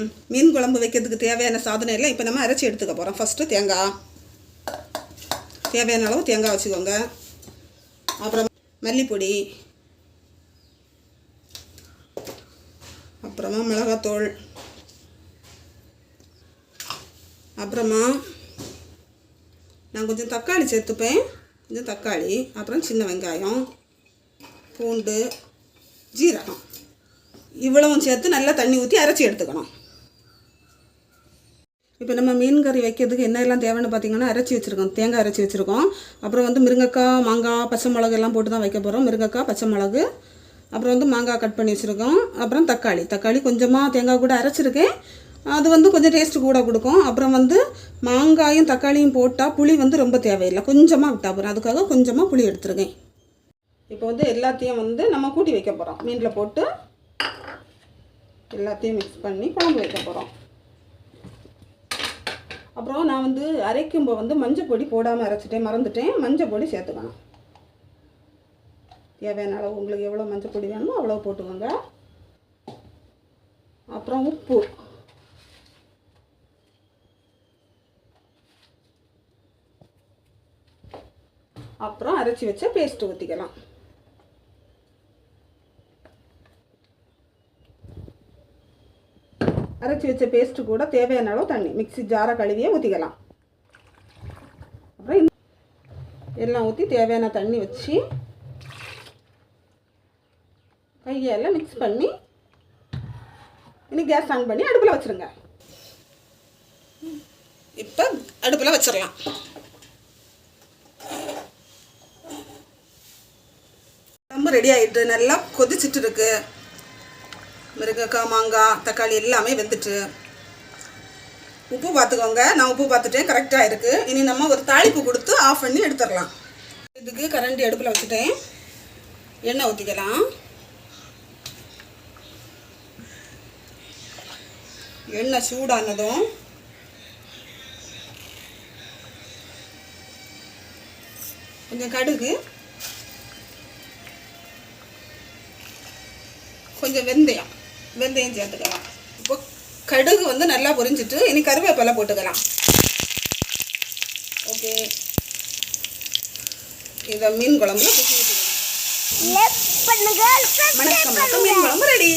ம் மீன் குழம்பு வைக்கிறதுக்கு தேவையான சாதனம் எல்லாம் இப்போ நம்ம அரைச்சி எடுத்துக்க போகிறோம் ஃபஸ்ட்டு தேங்காய். தேவையான அளவு தேங்காய் வச்சுக்கோங்க. அப்புறம் மல்லிப்பொடி. அப்புறமா மிளகாத்தூள். அப்புறமா நான் கொஞ்சம் தக்காளி சேர்த்துப்பேன். கொஞ்சம் தக்காளி அப்புறம் சின்ன வெங்காயம் பூண்டு ஜீரகம். இவ்வளவும் சேர்த்து நல்லா தண்ணி ஊற்றி அரைச்சி எடுத்துக்கணும். இப்போ நம்ம மீன் கறி வைக்கிறதுக்கு என்ன எல்லாம் தேவைன்னு பார்த்தீங்கன்னா அரைச்சி வச்சுருக்கோம். தேங்காய் அரைச்சி வச்சுருக்கோம். அப்புறம் வந்து மிருங்கக்காய் மாங்காய் பச்சை மிளகு எல்லாம் போட்டு தான் வைக்க போகிறோம் மிருங்கக்காய் பச்சை மிளகு அப்புறம் வந்து மாங்காய் கட் பண்ணி வச்சுருக்கோம். அப்புறம் தக்காளி. தக்காளி கொஞ்சமாக தேங்காய் கூட அரைச்சிருக்கேன் அது வந்து கொஞ்சம் டேஸ்ட்டு கூட கொடுக்கும். அப்புறம் வந்து மாங்காயும் தக்காளியும் போட்டால் புளி வந்து ரொம்ப தேவையில்லை. கொஞ்சமாக விட்டா போகிறோம் அதுக்காக கொஞ்சமாக புளி எடுத்துருக்கேன். இப்போ வந்து எல்லாத்தையும் வந்து நம்ம கூட்டி வைக்க போகிறோம் மீனில் போட்டு எல்லாத்தையும் மிக்ஸ் பண்ணி குழம்பு வைக்க போகிறோம் அப்புறம் நான் வந்து அரைக்கும்போது வந்து மஞ்சள் பொடி போடாமல் அரைச்சிட்டேன் மறந்துட்டேன். மஞ்சள் பொடி சேர்த்துக்கணும். தேவையான அளவு உங்களுக்கு எவ்வளோ மஞ்சள் பொடி வேணுமோ அவ்வளோ போட்டுக்கோங்க. அப்புறம் உப்பு. அப்புறம் அரைச்சி வச்ச பேஸ்ட்டு ஊற்றிக்கலாம் அரைச்சி வச்ச பேஸ்ட்டு கூட தேவையான அளவு தண்ணி மிக்ஸி ஜாரை கழுவியே ஊற்றிக்கலாம் அப்புறம் எல்லாம் ஊற்றி தேவையான தண்ணி வச்சு கையெல்லாம் மிக்ஸ் பண்ணி இனி கேஸ் ஆன் பண்ணி அடுப்பில் வச்சுருங்க. இப்போ அடுப்பில் வச்சிடலாம். ரொம்ப ரெடி ஆகிட்டு நல்லா கொதிச்சிட்டு இருக்குது மிருகக்காய் மாங்காய் தக்காளி எல்லாமே வெந்துட்டு. உப்பு பார்த்துக்கோங்க நான் உப்பு பார்த்துட்டேன் கரெக்டாக இருக்குது இனி நம்ம ஒரு தாளிப்பு கொடுத்து ஆஃப் பண்ணி எடுத்துடலாம். இதுக்கு கரண்டி அடுப்பில் வச்சுட்டேன். எண்ணெய் ஊற்றிக்கலாம் எண்ணெய் சூடானதும் கொஞ்சம் கடுகு கொஞ்சம் வெந்தயம். வெந்தயம் சேர்த்துக்கலாம். இப்போ கடுகு வந்து நல்லா பொரிஞ்சிட்டு இனி கருவேப்பிலை போட்டுக்கலாம். ஓகே. இதை மீன் குழம்புல வணக்கம். மீன் குழம்பு ரெடி